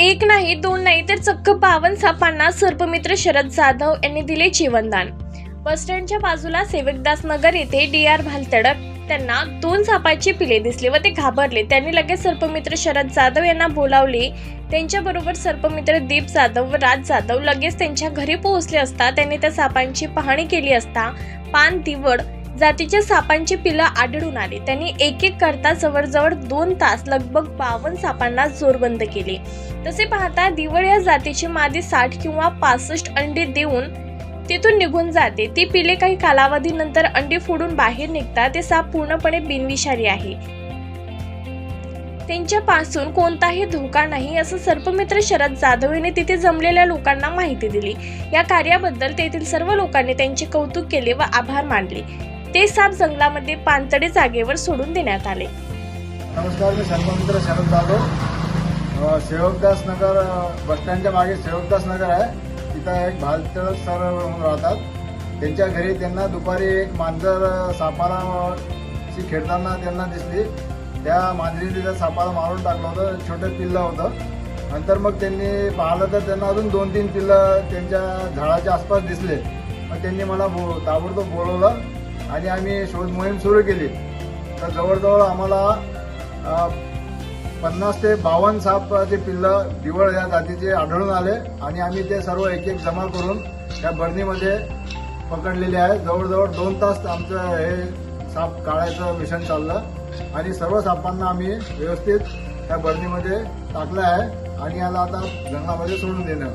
एक नाही दोन नाही तर चक्क बावन सापांना सर्पमित्र शरद जाधव यांनी दिले जीवनदान. बसस्टँडच्या बाजूला सेवकदास नगर येथे डी आर भालतडक त्यांना दोन सापाची पिले दिसले व ते घाबरले. त्यांनी लगेच सर्पमित्र शरद जाधव यांना बोलावले. त्यांच्याबरोबर सर्पमित्र दीप जाधव व राज जाधव लगेच त्यांच्या घरी पोहोचले असता त्यांनी त्या सापांची पाहणी केली असता पान दिवड जातीच्या सापांची पिलं आढळून आली. त्यांनी एक एक करता जवळजवळ दोन तास लगभग बावन्न सापांना जोरबंद केले. तसे पाहता दिवळ या जातीची मादी साठ किंवा पासष्ट अंडी देऊन तिथून निघून जाते. ती पिले काही कालावधीनंतर अंडी फोडून बाहेर निघतात. ते साप पूर्णपणे बिनविषारी आहे. त्यांच्यापासून कोणताही धोका नाही असं सर्पमित्र शरद जाधव यांनी तिथे जमलेल्या लोकांना माहिती दिली. या कार्याबद्दल तेथील सर्व लोकांनी त्यांचे कौतुक केले व आभार मानले. ते साप जंगलामध्ये पानतडे जागेवर सोडून देण्यात आले. नमस्कार मी सर्वमित्र शरद जाधव. सेवकदास नगर बसस्टँडच्या मागे सेवकदास नगर आहे. तिथं एक भालतळ सर म्हणून राहतात. त्यांच्या घरी त्यांना दुपारी एक मांजर सापाराशी खेळताना त्यांना दिसली. त्या मांजरीने त्या सापाला मारून टाकलं होतं. छोटं पिल्लं होतं. नंतर मग त्यांनी पाहिलं तर त्यांना अजून दोन तीन पिल्लं त्यांच्या झाडाच्या आसपास दिसले. मग त्यांनी मला बो ताबडतोब बोलवलं. आणि आम्ही शोध मोहीम सुरू केली. तर जवळजवळ आम्हाला पन्नास ते बावन्न सापाचे पिल्लं दिवळ या जातीचे आढळून आले आणि आम्ही ते सर्व एक एक जमा करून त्या बर्नीमध्ये पकडलेले आहे जवळजवळ दोन तास आमचं हे साप काढायचं मिशन चाललं आणि सर्व सापांना आम्ही व्यवस्थित त्या बर्नीमध्ये टाकलं आहे आणि याला आता जंगलामध्ये सोडून देणं.